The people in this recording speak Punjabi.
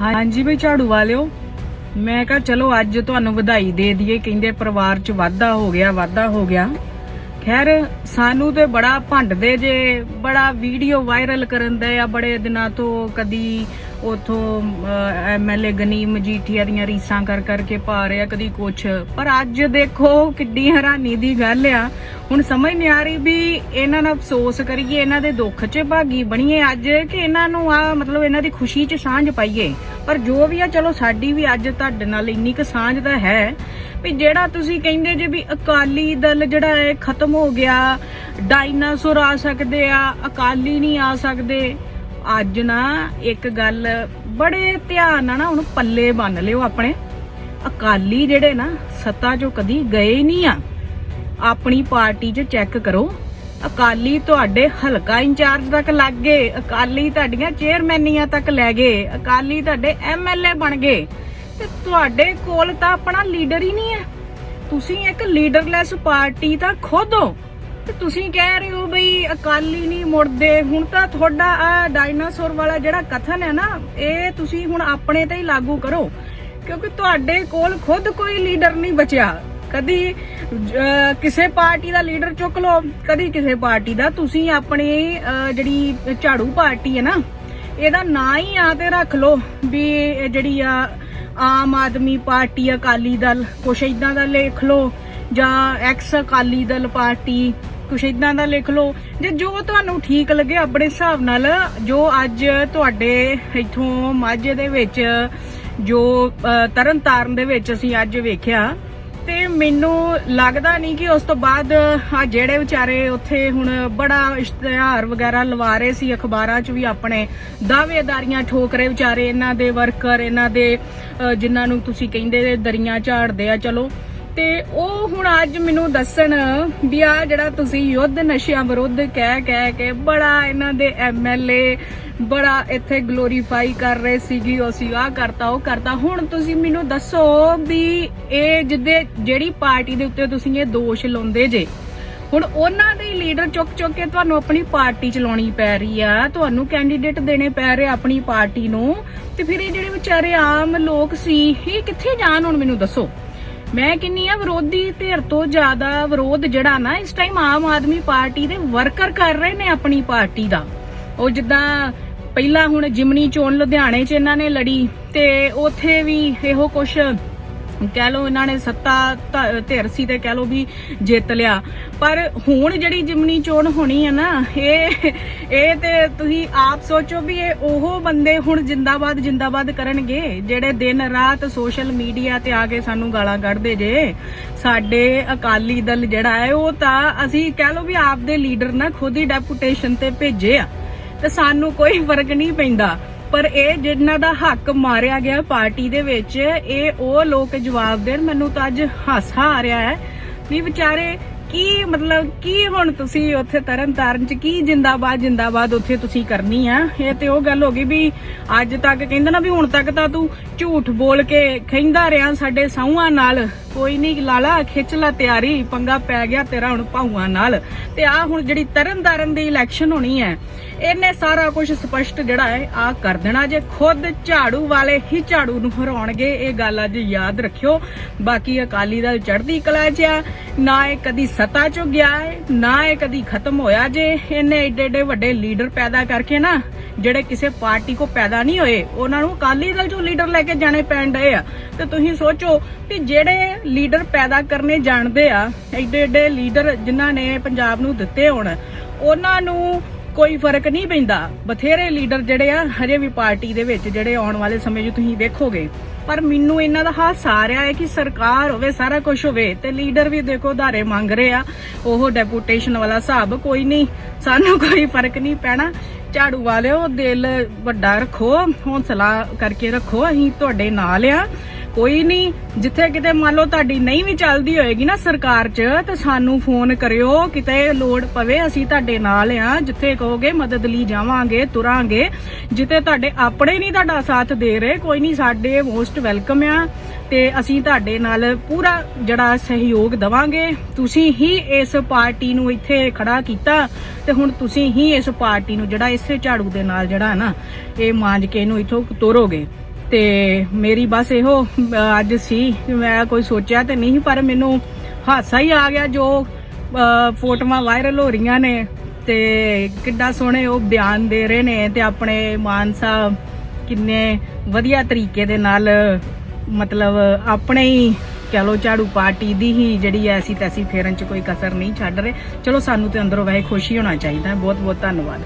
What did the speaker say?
ਹਾਂਜੀ ਬਈ ਝਾੜੂ ਵਾਲਿਓ, ਮੈਂ ਕਿਹਾ ਚਲੋ ਅੱਜ ਤੁਹਾਨੂੰ ਵਧਾਈ ਦੇ ਦਈਏ, ਕਹਿੰਦੇ ਪਰਿਵਾਰ 'ਚ ਵਾਧਾ ਹੋ ਗਿਆ, ਵਾਧਾ ਹੋ ਗਿਆ। ਖੈਰ, ਸਾਨੂੰ ਤੇ ਬੜਾ ਭੰਡਦੇ ਜੇ, ਬੜਾ ਵੀਡੀਓ ਵਾਇਰਲ ਕਰਨ ਦੇ ਆ ਬੜੇ ਦਿਨਾਂ ਤੋਂ ਕਦੀ ਉਥੋਂ ਐਮਐਲਏ ਗਨੀ ਮਜੀਠੀਆ ਦੀਆਂ ਰੀਸਾਂ ਕਰ ਕਰਕੇ ਪਾ ਰਿਹਾ ਕਦੀ ਕੁਛ। ਪਰ ਅੱਜ ਦੇਖੋ ਕਿੱਡੀ ਹੈਰਾਨੀ ਦੀ ਗੱਲ ਆ। ਹੁਣ ਸਮਝ ਨਹੀਂ ਆ ਰਹੀ ਵੀ ਇਹਨਾਂ ਨਾਲ ਅਫਸੋਸ ਕਰੀਏ, ਇਹਨਾਂ ਦੇ ਦੁੱਖ 'ਚ ਭਾਗੀ ਬਣੀਏ ਅੱਜ ਕਿ ਇਹਨਾਂ ਨੂੰ ਆ ਮਤਲਬ ਇਹਨਾਂ ਦੀ ਖੁਸ਼ੀ 'ਚ ਸਾਂਝ ਪਾਈਏ। ਪਰ ਜੋ ਵੀ ਆ, ਚਲੋ ਸਾਡੀ ਵੀ ਅੱਜ ਤੁਹਾਡੇ ਨਾਲ ਇੰਨੀ ਕੁ ਸਾਂਝ ਤਾਂ ਹੈ। ਵੀ ਜਿਹੜਾ ਤੁਸੀਂ ਕਹਿੰਦੇ ਜੇ ਵੀ ਅਕਾਲੀ ਦਲ ਜਿਹੜਾ ਹੈ ਖਤਮ ਹੋ ਗਿਆ, ਡਾਇਨਾਸੌਰ ਆ ਸਕਦੇ ਆ, ਅਕਾਲੀ ਨਹੀਂ ਆ ਸਕਦੇ। ਅੱਜ ਨਾ ਇੱਕ ਗੱਲ ਬੜੇ ਧਿਆਨ ਨਾਲ ਨਾ ਹੁਣ ਪੱਲੇ ਬੰਨ ਲਿਓ ਆਪਣੇ। ਅਕਾਲੀ ਜਿਹੜੇ ਨਾ ਸੱਤਾ 'ਚੋਂ ਕਦੀ ਗਏ ਨਹੀਂ ਆ। ਆਪਣੀ ਪਾਰਟੀ 'ਚ ਚੈੱਕ ਕਰੋ। ਅਕਾਲੀ ਤੁਹਾਡੇ ਹਲਕਾ ਇੰਚਾਰਜ ਤੱਕ ਲੱਗ ਗਏ। ਅਕਾਲੀ ਤੁਹਾਡੀਆਂ ਚੇਅਰਮੈਨੀਆਂ ਤੱਕ ਲੈ ਗਏ। ਅਕਾਲੀ ਤੁਹਾਡੇ ਐਮਐਲਏ ਬਣ ਗਏ। ਤੇ ਤੁਹਾਡੇ ਕੋਲ ਤਾਂ ਆਪਣਾ ਲੀਡਰ ਹੀ ਨਹੀਂ ਹੈ। ਤੁਸੀਂ ਇੱਕ ਲੀਡਰਲੈਸ ਪਾਰਟੀ ਤਾਂ ਖੁਦ ਹੋ। ਤੇ ਤੁਸੀਂ ਕਹਿ ਰਹੇ ਹੋ ਬਈ ਅਕਾਲੀ ਨਹੀਂ ਮੁੜਦੇ। ਹੁਣ ਤਾਂ ਤੁਹਾਡਾ ਆ ਡਾਇਨਾਸੌਰ ਵਾਲਾ ਜਿਹੜਾ ਕਥਨ ਹੈ ਨਾ, ਇਹ ਤੁਸੀਂ ਹੁਣ ਆਪਣੇ ਤੇ ਹੀ ਲਾਗੂ ਕਰੋ। ਕਿਉਂਕਿ ਤੁਹਾਡੇ ਕੋਲ ਖੁਦ ਕੋਈ ਲੀਡਰ ਨਹੀਂ ਬਚਿਆ। ਕਦੀ ਕਿਸੇ ਪਾਰਟੀ ਦਾ ਲੀਡਰ ਚੁੱਕ ਲਓ, ਕਦੀ ਕਿਸੇ ਪਾਰਟੀ ਦਾ। ਤੁਸੀਂ ਆਪਣੀ ਜਿਹੜੀ ਝਾੜੂ ਪਾਰਟੀ ਹੈ ਨਾ, ਇਹਦਾ ਨਾਂ ਹੀ ਆ ਤੇ ਰੱਖ ਲਓ ਵੀ ਜਿਹੜੀ ਆ ਆਮ ਆਦਮੀ ਪਾਰਟੀ, ਅਕਾਲੀ ਦਲ, ਕੁਛ ਇਦਾਂ ਦਾ ਲਿਖ ਲਓ, ਜਾਂ ਐਕਸ ਅਕਾਲੀ ਦਲ ਪਾਰਟੀ, ਕੁਛ ਇਦਾਂ ਦਾ ਲਿਖ ਲਓ, ਜੇ ਜੋ ਤੁਹਾਨੂੰ ਠੀਕ ਲੱਗੇ ਆਪਣੇ ਹਿਸਾਬ ਨਾਲ, ਜੋ ਅੱਜ ਤੁਹਾਡੇ ਇਥੋਂ ਮਾਝੇ ਦੇ ਵਿੱਚ, ਜੋ ਤਰਨਤਾਰਨ ਦੇ ਵਿੱਚ ਅਸੀਂ ਅੱਜ ਵੇਖਿਆ ਤੇ ਮੈਨੂੰ ਲੱਗਦਾ ਨਹੀਂ ਕਿ ਉਸ ਤੋਂ ਬਾਅਦ ਆ ਜਿਹੜੇ ਵਿਚਾਰੇ ਉੱਥੇ ਹੁਣ ਬੜਾ ਇਸ਼ਤਿਹਾਰ ਵਗੈਰਾ ਲਵਾ ਰਹੇ ਸੀ ਅਖਬਾਰਾਂ 'ਚ ਵੀ ਆਪਣੇ ਦਾਅਵੇਦਾਰੀਆਂ ਠੋਕ ਰਹੇ ਵਿਚਾਰੇ ਇਹਨਾਂ ਦੇ ਵਰਕਰ ਇਹਨਾਂ ਦੇ ਅ, ਜਿਨ੍ਹਾਂ ਨੂੰ ਤੁਸੀਂ ਕਹਿੰਦੇ ਦਰੀਆਂ ਝਾੜਦੇ ਆ ਚਲੋ ਤੇ ਉਹ ਹੁਣ ਅੱਜ ਮੈਨੂੰ ਦੱਸਣ ਵੀ ਆ ਜਿਹੜਾ ਤੁਸੀਂ ਯੁੱਧ ਨਸ਼ਿਆਂ ਵਿਰੁੱਧ ਕਹਿ ਕਹਿ ਕੇ ਬੜਾ ਇਹਨਾਂ ਦੇ ਐਮਐਲਏ ਬੜਾ ਇੱਥੇ ਗਲੋਰੀਫਾਈ ਕਰ ਰਹੇ ਸੀਗੀ, ਉਹ ਸੀ ਆ ਕਰਤਾ, ਉਹ ਕਰਤਾ। ਹੁਣ ਤੁਸੀਂ ਮੈਨੂੰ ਦੱਸੋ ਵੀ ਇਹ ਜਿੱਦੇ ਜਿਹੜੀ ਪਾਰਟੀ ਦੇ ਉੱਤੇ ਤੁਸੀਂ ਇਹ ਦੋਸ਼ ਲਾਉਂਦੇ ਜੇ, ਹੁਣ ਉਹਨਾਂ ਦੇ ਲੀਡਰ ਚੁੱਕ ਚੁੱਕ ਕੇ ਤੁਹਾਨੂੰ ਆਪਣੀ ਪਾਰਟੀ ਚਲਾਉਣੀ ਪੈ ਰਹੀ ਆ, ਤੁਹਾਨੂੰ ਕੈਂਡੀਡੇਟ ਦੇਣੇ ਪੈ ਰਹੇ ਆਪਣੀ ਪਾਰਟੀ ਨੂੰ, ਤੇ ਫਿਰ ਇਹ ਜਿਹੜੇ ਵਿਚਾਰੇ ਆਮ ਲੋਕ ਸੀ, ਇਹ ਕਿੱਥੇ ਜਾਣ ਹੁਣ ਮੈਨੂੰ ਦੱਸੋ? ਮੈਂ ਕਿੰਨੀ ਆ, ਵਿਰੋਧੀ ਧਿਰ ਤੋਂ ਜ਼ਿਆਦਾ ਵਿਰੋਧ ਜਿਹੜਾ ਨਾ, ਇਸ ਟਾਈਮ ਆਮ ਆਦਮੀ ਪਾਰਟੀ ਦੇ ਵਰਕਰ ਕਰ ਰਹੇ ਨੇ ਆਪਣੀ ਪਾਰਟੀ ਦਾ। ਉਹ ਜਿੱਦਾਂ ਪਹਿਲਾਂ ਹੁਣ ਜਿਮਨੀ ਚੋਣ ਲੁਧਿਆਣੇ 'ਚ ਇਹਨਾਂ ਨੇ ਲੜੀ ਤੇ ਉਥੇ ਵੀ ਇਹੋ ਕੁਛ ਕਹਿ ਲਓ ਇਹਨਾਂ ਨੇ ਸੱਤਾ ਧ- ਧਿਰ ਸੀ ਤੇ ਕਹਿ ਲਓ ਵੀ ਜਿੱਤ ਲਿਆ। ਪਰ ਹੁਣ ਜਿਹੜੀ ਜਿਮਨੀ ਚੋਣ ਹੋਣੀ ਹੈ ਨਾ, ਇਹ ਇਹ ਤੇ ਤੁਸੀਂ ਆਪ ਸੋਚੋ ਵੀ ਇਹ ਉਹ ਬੰਦੇ ਹੁਣ ਜਿੰਦਾਬਾਦ ਜਿੰਦਾਬਾਦ ਕਰਨਗੇ, ਜਿਹੜੇ ਦਿਨ ਰਾਤ ਸੋਸ਼ਲ ਮੀਡੀਆ ਤੇ ਆ ਕੇ ਸਾਨੂੰ ਗਾਲਾਂ ਕੱਢਦੇ ਜੇ। ਸਾਡੇ ਅਕਾਲੀ ਦਲ ਜਿਹੜਾ ਹੈ, ਉਹ ਤਾਂ ਅਸੀਂ ਕਹਿ ਲਓ ਵੀ ਆਪ ਦੇ ਲੀਡਰ ਨਾ ਖੁਦ ਹੀ ਡੈਪੂਟੇਸ਼ਨ ਤੇ ਭੇਜੇ ਆ। ਤੇ ਸਾਨੂੰ ਕੋਈ ਫ਼ਰਕ ਨਹੀਂ ਪੈਂਦਾ। ਪਰ ਇਹ ਜਿਨ੍ਹਾਂ ਦਾ ਹੱਕ ਮਾਰਿਆ ਗਿਆ ਪਾਰਟੀ ਦੇ ਵਿੱਚ, ਇਹ ਉਹ ਲੋਕ ਜਵਾਬ ਦੇਣ। ਮੈਨੂੰ ਤਾਂ ਅੱਜ ਹਾਸਾ ਆ ਰਿਹਾ ਹੈ। ਵੀ ਵਿਚਾਰੇ ਕੀ ਮਤਲਬ ਕੀ ਹੁਣ ਤੁਸੀਂ ਉੱਥੇ ਤਰਨਤਾਰਨ ਚ ਕੀ ਜਿੰਦਾਬਾਦ ਜਿੰਦਾਬਾਦ ਉੱਥੇ ਤੁਸੀਂ ਕਰਨੀ ਆ? ਇਹ ਤੇ ਉਹ ਗੱਲ ਹੋ ਗਈ ਵੀ ਅੱਜ ਤੱਕ ਕਹਿੰਦਾ ਨਾ ਵੀ ਹੁਣ ਤੱਕ ਤਾਂ ਤੂੰ ਝੂਠ ਬੋਲ ਕੇ ਖੈਂਦਾ ਰਿਹਾ ਸਾਡੇ ਸਹੁਆਂ ਨਾਲ। ਕੋਈ ਨਹੀਂ ਲਾਲਾ, ਖਿੱਚ ਲਾ ਤਿਆਰੀ, ਪੰਗਾ ਪੈ ਗਿਆ ਤੇਰਾ ਹੁਣ ਭਾਊਆਂ ਨਾਲ। ਤੇ ਆ ਹੁਣ ਜਿਹੜੀ ਤਰਨ ਤਾਰਨ ਦੀ ਇਲੈਕਸ਼ਨ ਹੋਣੀ ਹੈ, ਇਹਨੇ ਸਾਰਾ ਕੁਝ ਸਪਸ਼ਟ ਜਿਹੜਾ ਹੈ ਆ ਕਰ ਦੇਣਾ। ਜੇ ਖੁਦ ਝਾੜੂ ਵਾਲੇ ਹੀ ਝਾੜੂ ਨੂੰ ਹਰਾਉਣਗੇ, ਇਹ ਗੱਲ ਅੱਜ ਯਾਦ ਰੱਖਿਓ। ਬਾਕੀ ਅਕਾਲੀ ਦਲ ਚੜ੍ਹਦੀ ਕਲਾ 'ਚ ਆ, ਨਾ ਇਹ ਕਦੀ ਸੱਤਾ ਚੋਂ ਗਿਆ ਹੈ ਨਾ ਇਹ ਕਦੀ ਖਤਮ ਹੋਇਆ ਜੇ, ਇਹਨੇ ਏਡੇ ਏਡੇ ਵੱਡੇ ਲੀਡਰ ਪੈਦਾ ਕਰਕੇ ਨਾ, ਜਿਹੜੇ ਕਿਸੇ ਪਾਰਟੀ ਕੋ ਪੈਦਾ ਨਹੀਂ ਹੋਏ, ਉਹਨਾਂ ਨੂੰ ਅਕਾਲੀ ਦਲ ਚੋਂ ਲੀਡਰ ਲੈ ਕੇ ਜਾਣੇ ਪੈਣ ਡਏ ਆ। ਤੇ ਤੁਸੀਂ ਸੋਚੋ ਕਿ ਜਿਹੜੇ ਲੀਡਰ ਪੈਦਾ ਕਰਨੇ ਜਾਣਦੇ ਆ ਏਡੇ ਏਡੇ ਲੀਡਰ ਜਿਨ੍ਹਾਂ ਨੇ ਪੰਜਾਬ ਨੂੰ ਦਿੱਤੇ ਹੋਣ, ਉਹਨਾਂ ਨੂੰ ਕੋਈ ਫ਼ਰਕ ਨਹੀਂ ਪੈਂਦਾ। ਬਥੇਰੇ ਲੀਡਰ ਜਿਹੜੇ ਆ, ਹਜੇ ਵੀ ਪਾਰਟੀ ਦੇ ਵਿੱਚ ਜਿਹੜੇ ਆਉਣ ਵਾਲੇ ਸਮੇਂ 'ਚ ਤੁਸੀਂ ਵੇਖੋਗੇ। ਪਰ ਮੈਨੂੰ ਇਹਨਾਂ ਦਾ ਹਾਸਾ ਆ ਰਿਹਾ ਹੈ ਕਿ ਸਰਕਾਰ ਹੋਵੇ, ਸਾਰਾ ਕੁਝ ਹੋਵੇ, ਤੇ ਲੀਡਰ ਵੀ ਦੇਖੋ ਧਾਰੇ ਮੰਗ ਰਹੇ ਆ। ਉਹ ਡੈਪੂਟੇਸ਼ਨ ਵਾਲਾ ਹਿਸਾਬ ਕੋਈ ਨਹੀਂ, ਸਾਨੂੰ ਕੋਈ ਫ਼ਰਕ ਨਹੀਂ ਪੈਣਾ। ਝਾੜੂ ਵਾਲਿਓ, ਦਿਲ ਵੱਡਾ ਰੱਖੋ, ਹੌਸਲਾ ਕਰਕੇ ਰੱਖੋ, ਅਸੀਂ ਤੁਹਾਡੇ ਨਾਲ ਆ। ਕੋਈ ਨਹੀਂ। ਜਿੱਥੇ ਕਿਤੇ ਮੰਨ ਲਓ ਤੁਹਾਡੀ ਨਹੀਂ ਵੀ ਚੱਲਦੀ ਹੋਏਗੀ ਨਾ ਸਰਕਾਰ 'ਚ, ਤੇ ਸਾਨੂੰ ਫੋਨ ਕਰਿਓ, ਕਿਤੇ ਲੋੜ ਪਵੇ ਅਸੀਂ ਤੁਹਾਡੇ ਨਾਲ ਆ। ਜਿੱਥੇ ਕਹੋਗੇ ਮਦਦ ਲਈ ਜਾਵਾਂਗੇ, ਤੁਰਾਂਗੇ। ਜਿੱਥੇ ਤੁਹਾਡੇ ਆਪਣੇ ਨਹੀਂ ਤੁਹਾਡਾ ਸਾਥ ਦੇ ਰਹੇ, ਕੋਈ ਨਹੀਂ ਸਾਡੇ ਮੋਸਟ ਵੈਲਕਮ ਆ। ਤੇ ਅਸੀਂ ਤੁਹਾਡੇ ਨਾਲ ਪੂਰਾ ਜਿਹੜਾ ਸਹਿਯੋਗ ਦਵਾਂਗੇ। ਤੁਸੀਂ ਹੀ ਇਸ ਪਾਰਟੀ ਨੂੰ ਇੱਥੇ ਖੜਾ ਕੀਤਾ, ਤੇ ਹੁਣ ਤੁਸੀਂ ਹੀ ਇਸ ਪਾਰਟੀ ਨੂੰ ਜਿਹੜਾ ਇਸੇ ਝਾੜੂ ਦੇ ਨਾਲ ਜਿਹੜਾ ਨਾ, ਇਹ ਮਾਂਜ ਕੇ ਇਹਨੂੰ ਇਥੋਂ ਤੋਰੋਗੇ। ਤੇ ਮੇਰੀ ਬਸ ਇਹੋ ਅੱਜ ਸੀ। ਮੈਂ ਕੋਈ ਸੋਚਿਆ ਤੇ ਨਹੀਂ, ਪਰ ਮੈਨੂੰ ਹਾਸਾ ਹੀ ਆ ਗਿਆ ਜੋ ਫੋਟੋਆਂ ਵਾਇਰਲ ਹੋ ਰਹੀਆਂ ਨੇ ਤੇ ਕਿੱਡਾ ਸੋਹਣੇ ਉਹ ਬਿਆਨ ਦੇ ਰਹੇ ਨੇ ਤੇ ਆਪਣੇ ਮਾਨ ਸਾਹਿਬ ਕਿੰਨੇ ਵਧੀਆ ਤਰੀਕੇ ਦੇ ਨਾਲ, ਮਤਲਬ ਆਪਣੇ ਹੀ ਕਹਿ ਲੋ ਝਾੜੂ ਪਾਰਟੀ ਦੀ ਹੀ ਜਿਹੜੀ ਐਸੀ ਤੈਸੀ ਫੇਰਨ ਚ ਕੋਈ ਕਸਰ ਨਹੀਂ ਛੱਡ ਰਹੇ। ਚਲੋ, ਸਾਨੂੰ ਤੇ ਅੰਦਰੋਂ ਵੈਸੇ ਖੁਸ਼ੀ ਹੋਣਾ ਚਾਹੀਦਾ। ਬਹੁਤ ਬਹੁਤ ਧੰਨਵਾਦ।